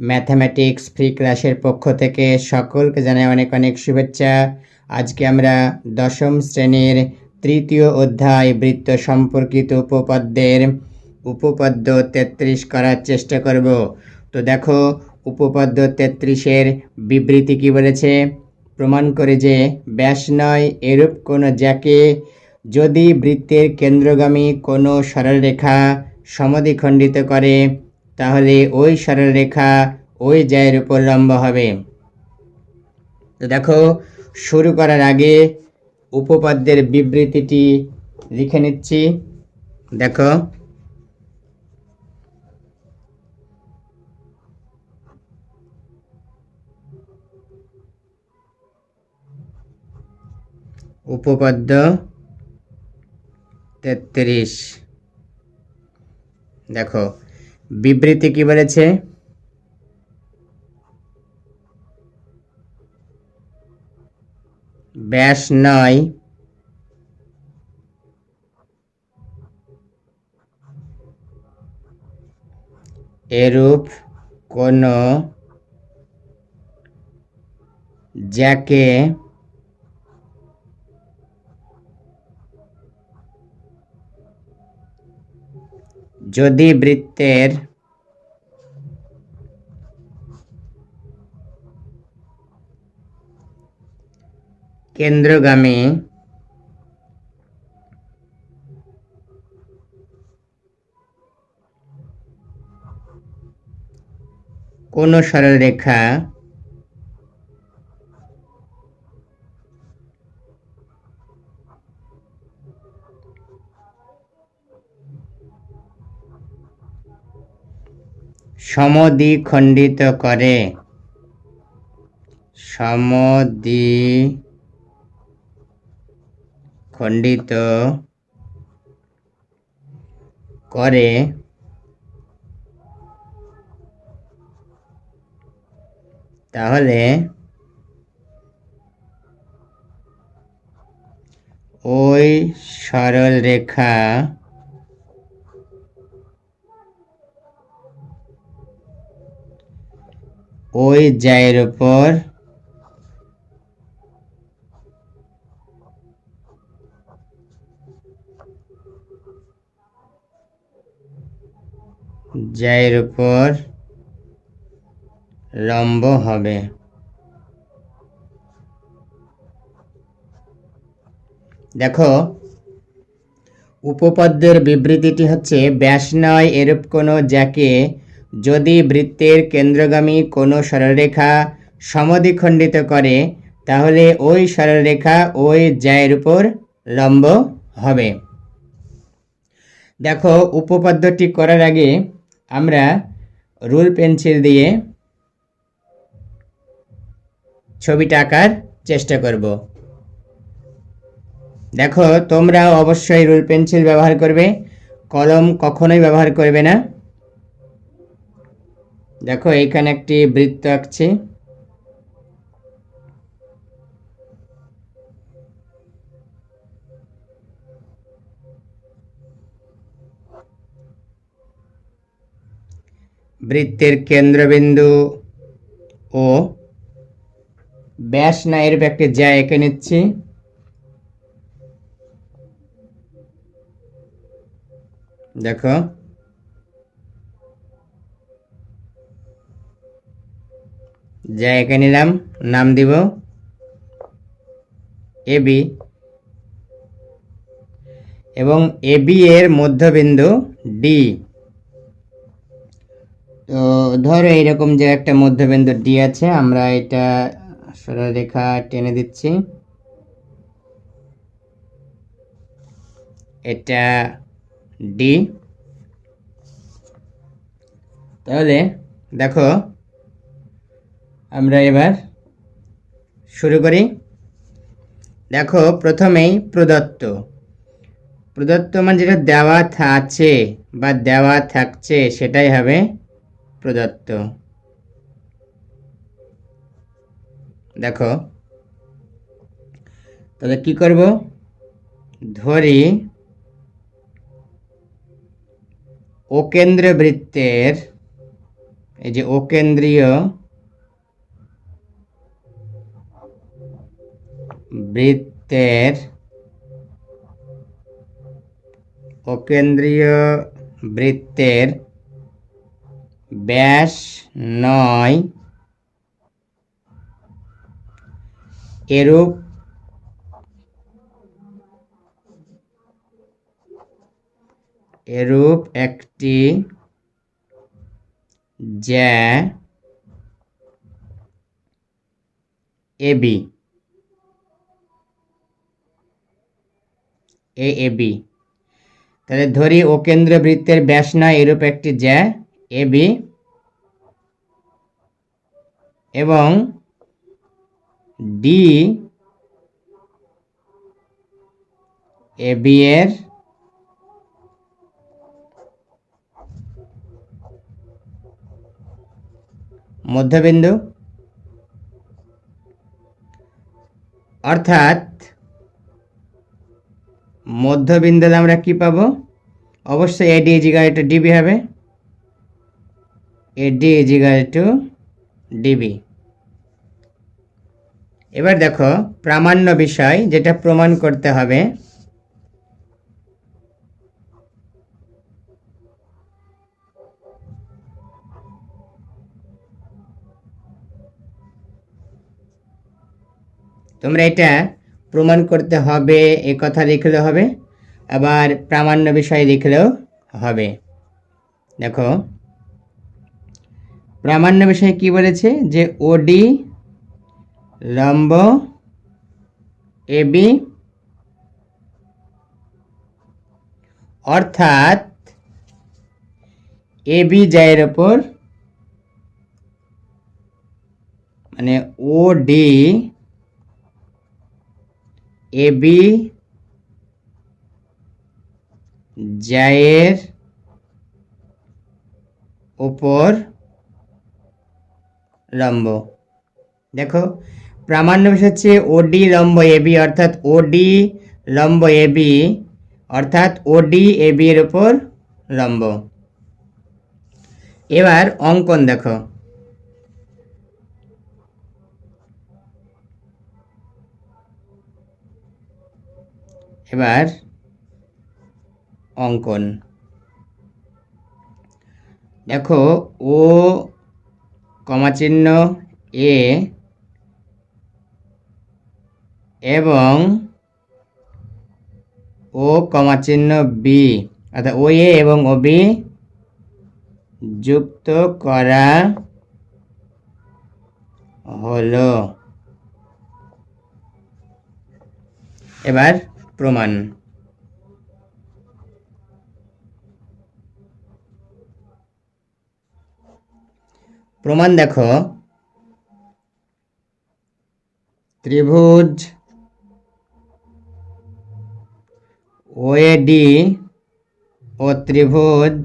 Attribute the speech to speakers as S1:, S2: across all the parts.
S1: Mathematics free ক্লাসের পক্ষ থেকে সকলকে জানাই অনেক অনেক শুভেচ্ছা। আজকে আমরা দশম শ্রেণির তৃতীয় অধ্যায় বৃত্ত সম্পর্কিত উপপাদ্যের উপপাদ্য তেত্রিশ করার চেষ্টা করব। তো দেখো, উপপাদ্য তেত্রিশের বিবৃতি কি বলেছে? প্রমাণ করে যে ব্যাস নয়, এরূপ কোনো যাকে যদি বৃত্তের কেন্দ্রগামী কোনো সরলরেখা সমদ্বিখণ্ডিত করে তাহলে ওই সরলরেখা ওই জায়ের উপর লম্ব হবে। তো দেখো, শুরু করার আগে উপপাদ্যের বিবৃতিটি লিখে নিচ্ছি। দেখো, উপপাদ্য তেত্রিশ। দেখো বিবৃতি কি বলেছে? ব্যাস নয় এরূপ কোনো যাকে যদি বৃত্তের কেন্দ্রগামী কোনো সরলরেখা সমদ্বিখণ্ডিত করে। সমদ্বি খণ্ডিত করে। তাহলে ওই সরল রেখা ওই জায়ের উপর জায়ের উপর লম্ব হবে। দেখো, উপপাদ্যের বিবৃতিটি হচ্ছে ব্যাস নয় এরূপ কোনো যাকে যদি বৃত্তের কেন্দ্রগামী কোনো সরলরেখা সমদ্বিখণ্ডিত করে, তাহলে ওই সরলরেখা ওই জায়ের উপর লম্ব হবে। দেখো, উপপাদ্যটি করার আগে আমরা রুল পেন্সিল দিয়ে ছবিটা আঁকার চেষ্টা করব। দেখো, তোমরা অবশ্যই রুল পেন্সিল ব্যবহার করবে, কলম কখনোই ব্যবহার করবে না। দেখো, এইখানে একটি বৃত্ত আঁকছি। বৃত্তের কেন্দ্রবিন্দু ও ব্যাস না এরূপ একটি যা এঁকে নিচ্ছি। দেখো যা এঁকে নিলাম, নাম দিব এবি এবং এবি এর মধ্যবিন্দু ডি। তো ধরো এইরকম যে একটা মধ্যবিন্দু ডি আছে, আমরা এটা সরলরেখা টেনে দিচ্ছি। এটা ডি। তাহলে দেখো আমরা এবার শুরু করি। দেখো, প্রথমেই প্রদত্ত। প্রদত্ত মানে যেটা দেওয়া আছে বা দেওয়া থাকছে, সেটাই হবে প্রদত্ত। দেখো, তাহলে কি করব? ধরি ও কেন্দ্র বৃত্তের এই যে অকেন্দ্রীয় বৃত্তের অকেন্দ্রীয় বৃত্তের ব্যাস নয়। এরূপ এরূপ একটি জ্যা এবি এ এবি তাহলে ধরি ও কেন্দ্র বৃত্তের ব্যাস নয় এরূপ একটি জ্যা এবি এবং ডি এবি এর মধ্যবিন্দু। অর্থাৎ মধ্যবিন্দুতে আমরা কি পাবো? অবশ্যই এডি ইজিগাল টু ডিবি হবে। এডি ইজিগাল টু ডিবি এবার দেখো, প্রামাণ্য বিষয় যেটা প্রমাণ করতে হবে। তোমরা এটা প্রমাণ করতে হবে, এ কথা লিখলেও হবে, আবার প্রামাণ্য বিষয়ে লিখলেও হবে। দেখো, প্রামাণ্য বিষয়ে কি বলেছে? যে ওডি লম্ব এবি অর্থাৎ এবি জায়ের ওপর মানে ওডি এবি জায়ের ওপর লম্ব। দেখো, প্রামাণ্য বিষয় হচ্ছে ওডি লম্ব এবি অর্থাৎ ওডি লম্ব এবি অর্থাৎ ওডি এবি এর উপর লম্ব। এবার অঙ্কন দেখো। এবার অঙ্কন। দেখো, ও কমাচিহ্ন এ এবং ও কমাচিহ্ন বি, অর্থাৎ ও এ এবং ও বি যুক্ত করা হলো। এবার প্রমাণ। প্রমাণ দেখো। ত্রিভুজ ওএডি ও ত্রিভুজ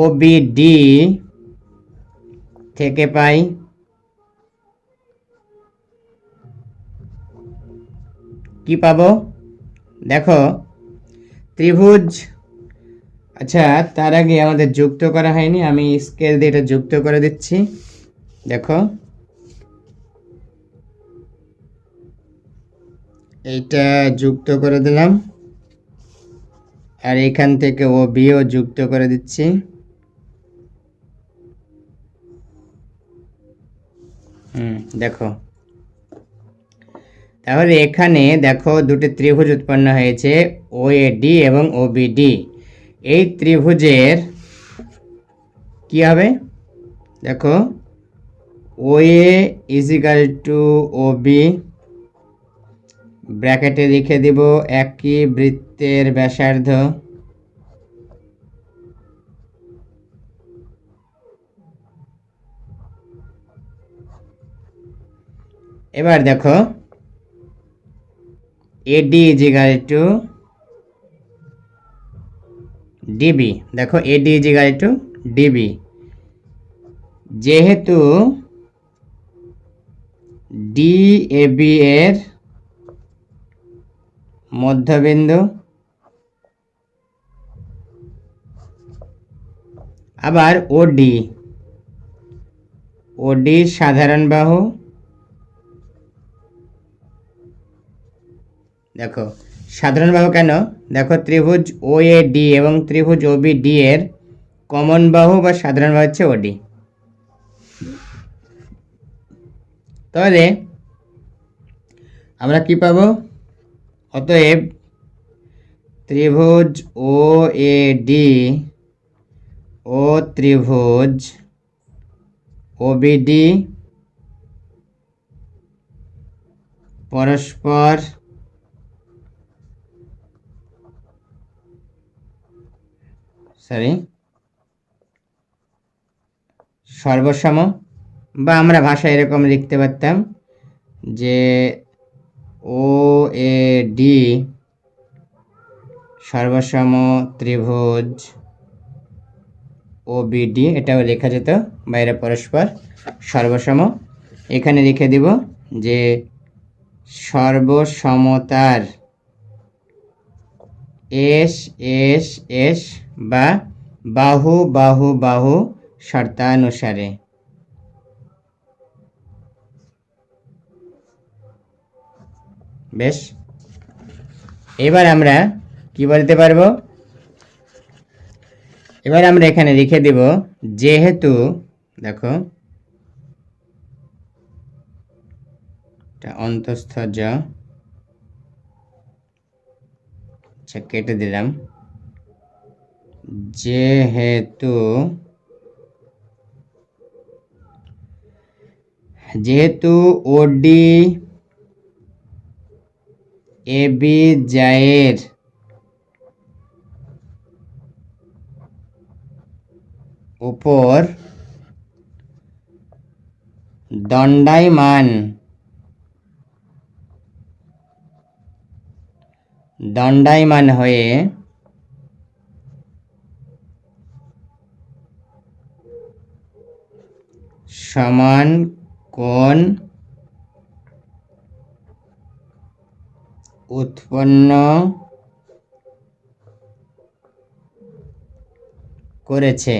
S1: ওবিডি থেকে পাই। কি পাবো? দেখো, ত্রিভুজ। আচ্ছা তার আগে আমাদের যুক্ত করা হয়নি, আমি স্কেল দিয়ে এটা যুক্ত করে দিচ্ছি। দেখো। এইটা যুক্ত করে দিলাম। আর এখান থেকে ও বিও যুক্ত করে দিচ্ছি। হুম, দেখো। তাহলে এখানে দেখো দুটি ত্রিভুজ উৎপন্ন হয়েছে ও ডি এবং ও ডি এই ত্রিভুজের কি হবে? দেখো O A equal to O B ব্র্যাকেটে লিখে দিব একই বৃত্তের ব্যাসার্ধ। এবার দেখো এডি ইজিক্যাল টু ডিবি দেখো এডি ইজিক্যাল টু ডিবি যেহেতু ডি এবি এর মধ্যবিন্দু, আবার ওডি ওডি সাধারণ বাহু দেখো সাধারণ বাহু কেন? দেখো, ত্রিভুজ ও এ ডি এবং ত্রিভুজ ও বি ডি এর কমন বাহু বা সাধারণ বাহু হচ্ছে ওডি তাহলে, আমরা কি পাবো? অতএব, ত্রিভুজ ও এ ডি ও ত্রিভুজ ওবিডি পরস্পর সরি সর্বসম, বা আমরা ভাষা এরকম লিখতে পারতাম যে ও এ ডি সর্বসম, ত্রিভুজ ও বিডি এটাও লেখা যেত বাইরে পরস্পর। সর্বসম, এখানে লিখে দিব যে সর্বসমতার, এস এস এস বা বাহু বাহু বাহু শর্তানুসারে। বেশ। এবার আমরা কি বলতে পারব? এবার আমরা এখানে লিখে দিব, যেহেতু, দেখো অন্তঃস্থ জ আচ্ছা কেটে দিলাম। যেহেতু যেহেতু ওডি এবি জায়ের উপর দণ্ডায়মান দণ্ডায়মান হয়ে সমান কোণ উৎপন্ন করেছে।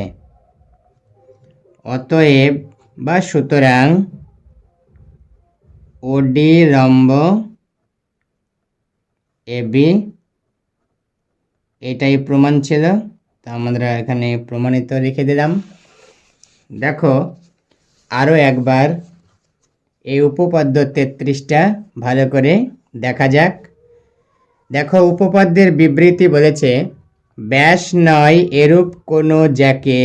S1: অতএব বা সুতরাং ওডি লম্ব এবি এটাই প্রমাণ ছিল। তা আমরা এখানে প্রমাণিত রেখে দিলাম। দেখো আরও একবার এই উপপাদ্য তেত্রিশটা ভালো করে দেখা যাক। দেখো, উপপাদ্যের বিবৃতি বলেছে, ব্যাস নয় এরূপ কোনো জ্যাকে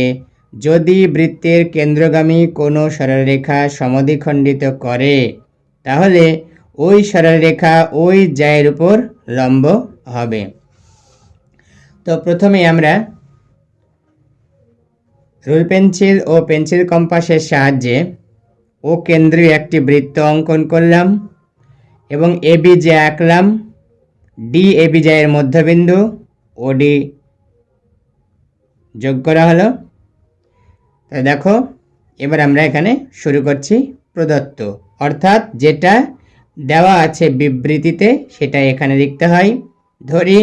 S1: যদি বৃত্তের কেন্দ্রগামী কোনো সরলরেখা সমদ্বিখণ্ডিত করে, তাহলে ওই সরলরেখা ওই জ্যায়ের উপর লম্ব হবে। তো প্রথমে আমরা রুল পেন্সিল ও পেন্সিল কম্পাসের সাহায্যে ও কেন্দ্রীয় একটি বৃত্ত অঙ্কন করলাম এবং এবি যে আঁকলাম। ডি এবি জায়ের মধ্যবিন্দু ও ডি যোগ করা হলো। তো দেখো, এবার আমরা এখানে শুরু করছি প্রদত্ত। অর্থাৎ যেটা দেওয়া আছে বিবৃতিতে সেটা এখানে লিখতে হয়। ধরি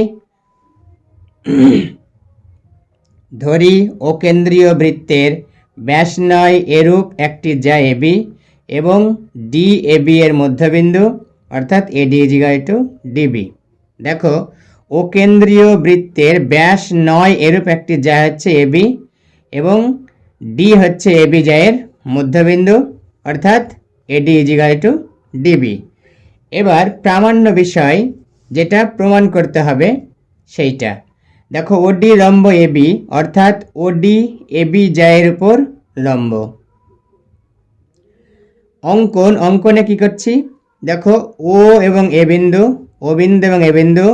S1: ধরি ও কেন্দ্রীয় বৃত্তের ব্যাস নয় এরূপ একটি যা এবি এবং ডি এবি এর মধ্যবিন্দু, অর্থাৎ এডি ইজিগাল টু ডিবি দেখো ও কেন্দ্রীয় বৃত্তের ব্যাস নয় এরূপ একটি যা হচ্ছে এবি এবং ডি হচ্ছে এবি জায়ের মধ্যবিন্দু, অর্থাৎ এডি ইজিগাল টু ডিবি এবার প্রামাণ্য বিষয় যেটা প্রমাণ করতে হবে সেইটা। দেখো, ওডি লম্ব এবি অর্থাৎ ওডি এবি জায়ের উপর লম্ব অঙ্কন, অঙ্কনে কি করছি? দেখো, ও এবং এ বিন্দু, ও বিন্দু এবং এ বিন্দু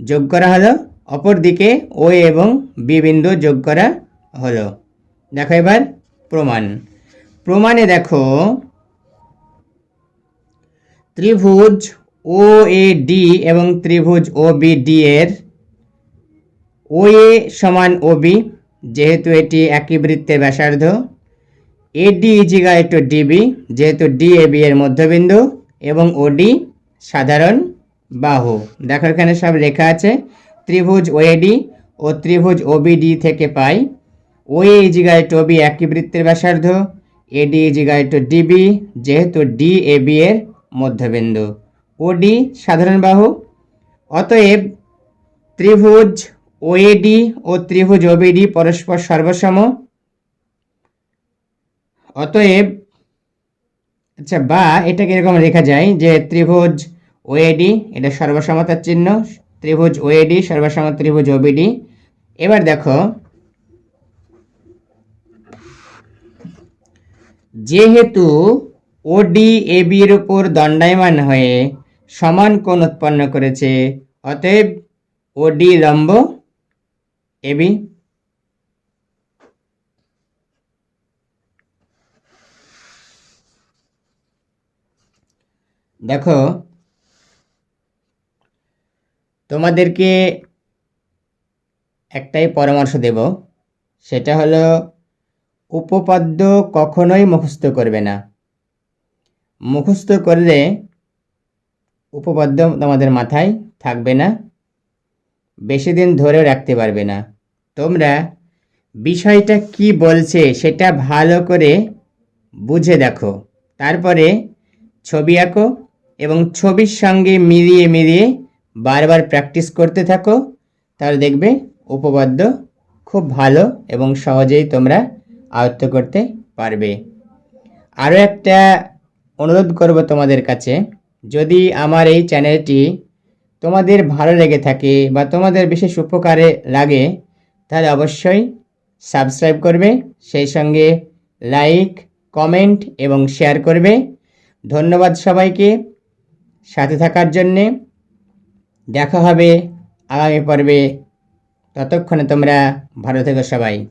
S1: যোগ করা হলো অপরদিকে ও এবং বি বিন্দু যোগ করা হলো। দেখো এবার প্রমাণ। প্রমাণে দেখো, ত্রিভুজ ও এ ডি এবং ত্রিভুজ ও বি ডি এর ও এ সমান ও বি যেহেতু এটি একই বৃত্তের ব্যাসার্ধ। এডি ইজিগাল টু ডিবি, যেহেতু ডি এ বি এর মধ্যবিন্দু এবং ওডি সাধারণ বাহু। দেখো এখানে সব লেখা আছে। ত্রিভুজ ওএডি ও ত্রিভুজ ওবিডি থেকে পাই। O is equal to B একই বৃত্তের ব্যাসার্ধ। AD is equal to DB, যেহেতু ডি এ বি এর মধ্যবিন্দু। ও ডি সাধারণ বাহু। অতএব ত্রিভুজ ওএডি ও ত্রিভুজ ওবিডি পরস্পর সর্বসম। অতএব আচ্ছা বা এটাকে এরকম লেখা যায় যে ত্রিভুজ ওএডি এটা সর্বসমতার চিহ্ন, ত্রিভুজ ওএডি সর্বসম ত্রিভুজ ওবিডি এবার দেখো, যেহেতু ওডি এবি এর উপর দণ্ডায়মান হয়ে সমান কোণ উৎপন্ন করেছে, অতএব ওডি লম্ব এবি দেখো, তোমাদেরকে একটাই পরামর্শ দেব। সেটা হলো, উপপাদ্য কখনোই মুখস্থ করবে না। মুখস্থ করলে উপপাদ্য তোমাদের মাথায় থাকবে না, বেশি দিন ধরেও রাখতে পারবে না। তোমরা বিষয়টা কি বলছে সেটা ভালো করে বুঝে দেখো। তারপরে ছবি আঁকো এবং ছবির সঙ্গে মিলিয়ে মিলিয়ে বারবার প্র্যাকটিস করতে থাকো। তাহলে দেখবে উপপাদ্য খুব ভালো এবং সহজেই তোমরা আয়ত্ত করতে পারবে। আরও একটা অনুরোধ করব তোমাদের কাছে, যদি আমার এই চ্যানেলটি তোমাদের ভালো লেগে থাকে বা তোমাদের বিশেষ উপকারে লাগে তাহলে অবশ্যই সাবস্ক্রাইব করবে, সেই সঙ্গে লাইক, কমেন্ট এবং শেয়ার করবে। ধন্যবাদ সবাইকে সাথে থাকার জন্যে। দেখা হবে আগামী পর্বে। ততক্ষণে তোমরা ভালো থেকো সবাই।